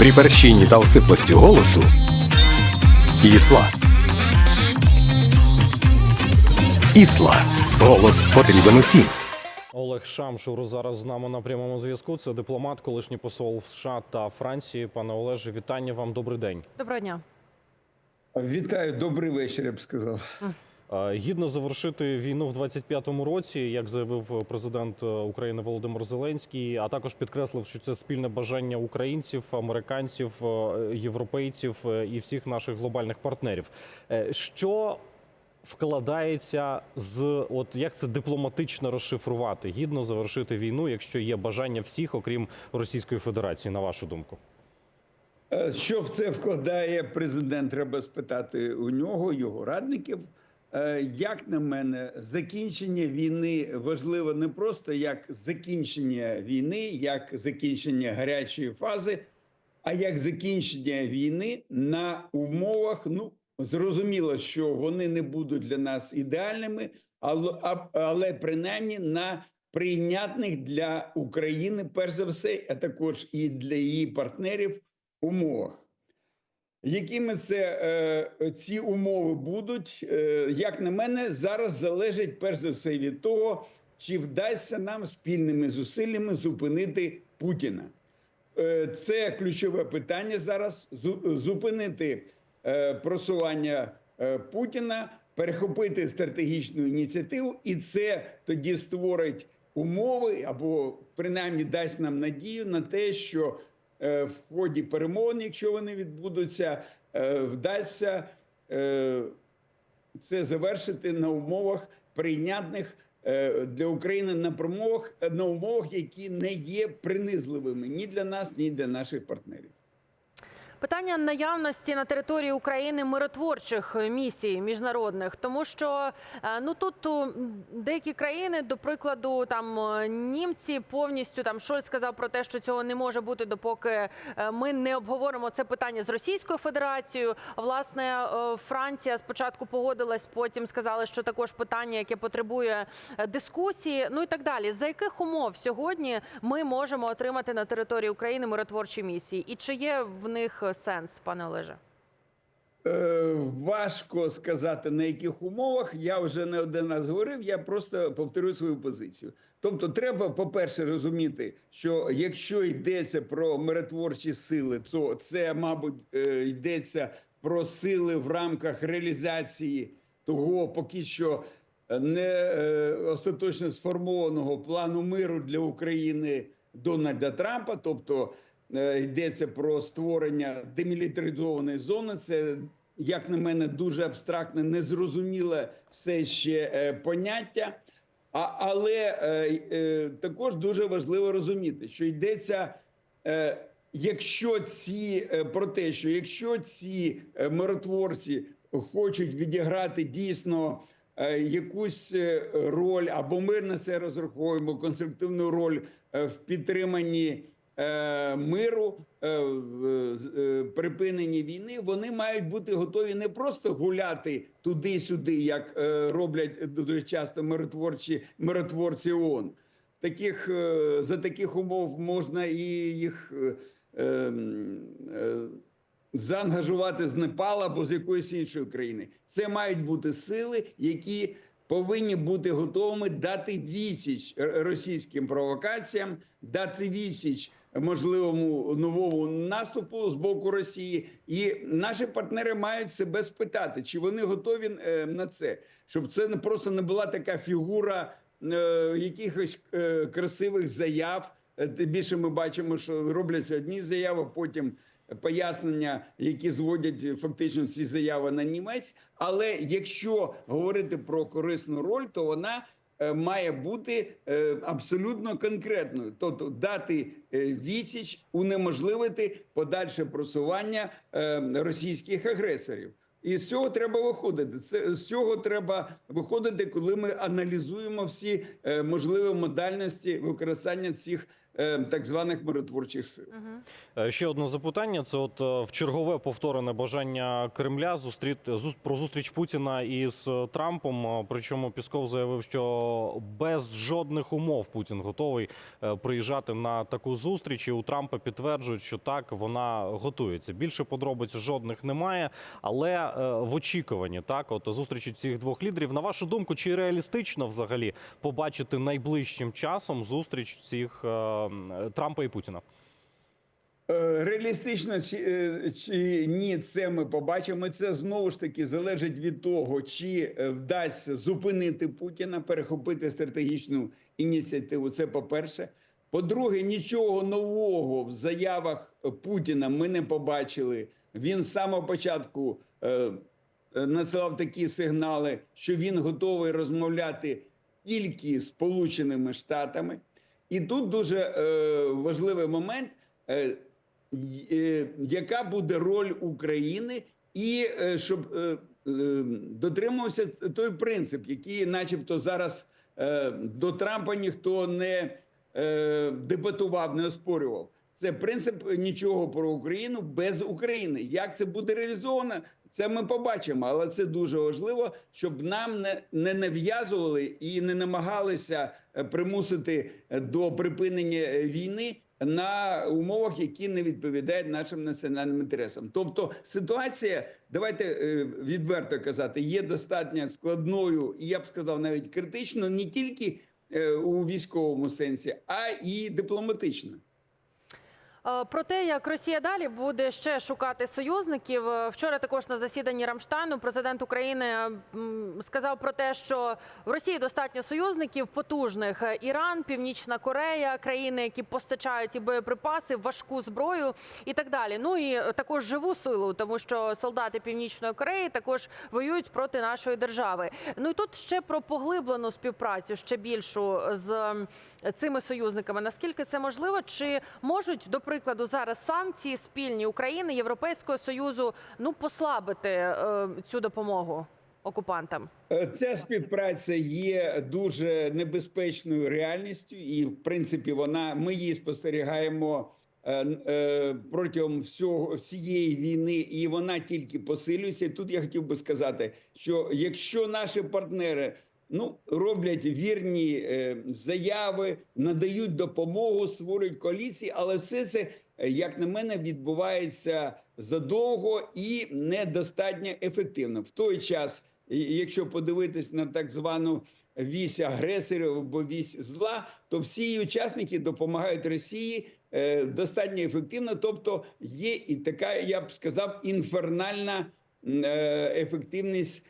При перщині та осиплості голосу Ісла. Ісла. Голос потрібен усім. Олег Шамшур зараз з нами на прямому зв'язку. Це дипломат, колишній посол США та Франції. Пане Олеже, вітання вам. Добрий день. Доброго дня. Вітаю, добрий вечір, я б сказав. Е, Гідно завершити війну в 25-му році, як заявив президент е, України Володимир Зеленський, а також підкреслив, що це спільне бажання українців, американців, е, європейців е, і всіх наших глобальних партнерів. Е, Що вкладається з от як це дипломатично розшифрувати? Гідно завершити війну, якщо є бажання всіх, окрім Російської Федерації, на вашу думку? Е, Що в це вкладає президент? Треба спитати у нього, його радників. Е, Як на мене, закінчення війни важливо не просто як закінчення війни, як закінчення гарячої фази, а як закінчення війни на умовах. Ну зрозуміло, що вони не будуть для нас ідеальними, але, але принаймні на прийнятних для України, перш за все, а також і для її партнерів умовах. Якими це е, ці умови будуть, е, як на мене, зараз залежить перш за все від того, чи вдасться нам спільними зусиллями зупинити Путіна. Е, це ключове питання зараз: зупинити просування Путіна, перехопити стратегічну ініціативу, і це тоді створить умови або принаймні дасть нам надію на те, що в ході перемовин, якщо вони відбудуться, е, вдасться е, це завершити на умовах прийнятних е, для України на промовах на умовах, які не є принизливими ні для нас, ні для наших партнерів. Питання наявності на території України миротворчих місій міжнародних, тому що е, ну тут деякі країни, до прикладу, там е, німці повністю там щось сказав про те, що цього не може бути, допоки е, ми не обговоримо це питання з Російською Федерацією. Власне, Франція спочатку погодилась, потім сказали, що також питання, яке потребує дискусії, ну і так далі. За яких умов сьогодні ми можемо отримати на території України миротворчі місії, і чи є в них сенс, пане Олеже? Е, важко сказати на яких умовах. Я вже не один раз говорив. Я просто повторю свою позицію. Тобто, треба, по-перше, розуміти, що якщо йдеться про миротворчі сили, то це, мабуть, е, йдеться про сили в рамках реалізації того, поки що не е, остаточно сформованого плану миру для України Дональда Трампа, тобто е, йдеться про створення демілітаризованої зони. Це, як на мене, дуже абстрактне, незрозуміле все ще е, поняття. А, але е, е, також дуже важливо розуміти, що йдеться. Е, Якщо ці е, про те, що якщо ці е, миротворці хочуть відіграти дійсно е, якусь е, роль, або ми на це розраховуємо конструктивну роль е, в підтриманні е, миру, е, е, припиненні війни, вони мають бути готові не просто гуляти туди-сюди, як е, роблять дуже часто миротворчі миротворці ООН. Таких е, за таких умов можна і їх е, ем, е, заангажувати з Непала або з якоїсь іншої країни. Це мають бути сили, які повинні бути готовими дати відсіч р- російським провокаціям, дати відсіч можливому новому наступу з боку Росії. І наші партнери мають себе спитати, чи вони готові е, на це, щоб це не просто не була така фігура е, якихось е, красивих заяв. Тим більше ми бачимо, що робляться одні заяви, потім пояснення, які зводять фактично ці заяви на німець. Але якщо говорити про корисну роль, то вона е, має бути е, абсолютно конкретною, тобто дати е, відсіч, унеможливити подальше просування е, російських агресорів. І з цього треба виходити. Це з цього треба виходити, коли ми аналізуємо всі е, можливі модальності використання цих е, так званих миротворчих сил. Е, Ще одне запитання: це от е, в чергове повторене бажання Кремля зустріти зус- про зустріч Путіна із е, Трампом. Е, Причому Пісков заявив, що без жодних умов Путін готовий е, приїжджати на таку зустріч. І у Трампа підтверджують, що так вона готується. Більше подробиць жодних немає, але е, в очікуванні так, от зустрічі цих двох лідерів. На вашу думку, чи реалістично взагалі побачити найближчим часом зустріч цих е, Трампа і Путіна? Е, Реалістично чи, е, чи ні, це ми побачимо. Це знову ж таки залежить від того, чи е, вдасться зупинити Путіна, перехопити стратегічну ініціативу. Це по-перше. По-друге, нічого нового в заявах Путіна ми не побачили. Він з самого початку е, надсилав такі сигнали, що він готовий розмовляти тільки з Сполученими Штатами. І тут дуже е, важливий момент. Е, е, яка буде роль України, і е, щоб е, е, дотримувався той принцип, який, начебто, зараз е, до Трампа ніхто не е, дебатував, не оспорював. Це принцип нічого про Україну без України. Як це буде реалізовано, це ми побачимо. Але це дуже важливо, щоб нам не, не нав'язували і не намагалися е, примусити е, до припинення е, війни на умовах, які не відповідають нашим національним інтересам. Тобто ситуація, давайте відверто казати, є достатньо складною, і я б сказав, навіть критичною, не тільки у військовому сенсі, а і дипломатично. Е, Про те, як Росія далі буде ще шукати союзників. Е, Вчора також на засіданні Рамштайну президент України сказав про те, що в Росії достатньо союзників потужних: Е, Іран, Північна Корея, країни, які постачають і боєприпаси, важку зброю і так далі. Ну і е, також живу силу, тому що солдати Північної Кореї також воюють проти нашої держави. Ну і тут ще про поглиблену співпрацю, ще більшу з цими союзниками. Наскільки це можливо? Чи можуть, до прикладу, зараз санкції спільні України Європейського союзу ну послабити е, цю допомогу окупантам? Е, Ця співпраця є дуже небезпечною реальністю, і в принципі вона ми її спостерігаємо е, е, протягом всього всієї війни, і вона тільки посилюється. Тут я хотів би сказати, що якщо наші партнери ну роблять вірні е, заяви, надають допомогу, створюють коаліції, але все це, е, як на мене, відбувається задовго і недостатньо ефективно. В той час, якщо подивитись на так звану вісь агресорів або вісь зла, то всі її учасники допомагають Росії е, достатньо ефективно. Тобто є і така, я б сказав, інфернальна е, ефективність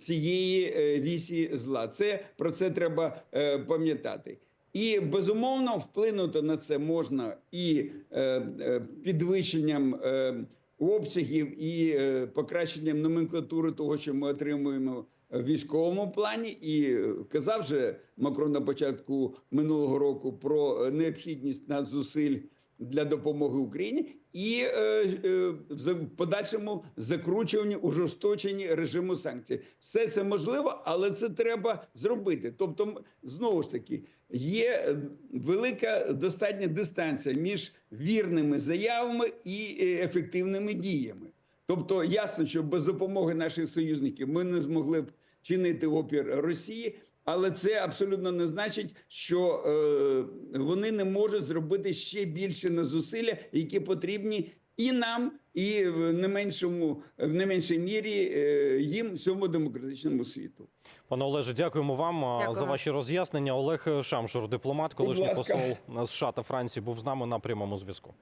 цієї е, вісі зла. Це про це треба е, пам'ятати. І безумовно вплинути на це можна і е, е, підвищенням е, обсягів, і е, покращенням номенклатури того, що ми отримуємо в військовому плані. І е, казав же Макрон на початку минулого року про е, необхідність надзусиль для допомоги Україні і е, е, в подальшому закручуванні ужесточенні режиму санкцій. Все це можливо, але це треба зробити. Тобто, знову ж таки, є е, велика достатня дистанція між вірними заявами і ефективними діями. Тобто, ясно, що без допомоги наших союзників ми не змогли б чинити опір Росії. Але це абсолютно не значить, що е, вони не можуть зробити ще більше на зусилля, які потрібні і нам, і в не меншому, в не меншій мірі е, їм всьому демократичному світу. Пане Олеже, дякуємо вам Дякую. за ваші роз'яснення. Олег Шамшур, дипломат, колишній посол США та Франції, був з нами на прямому зв'язку.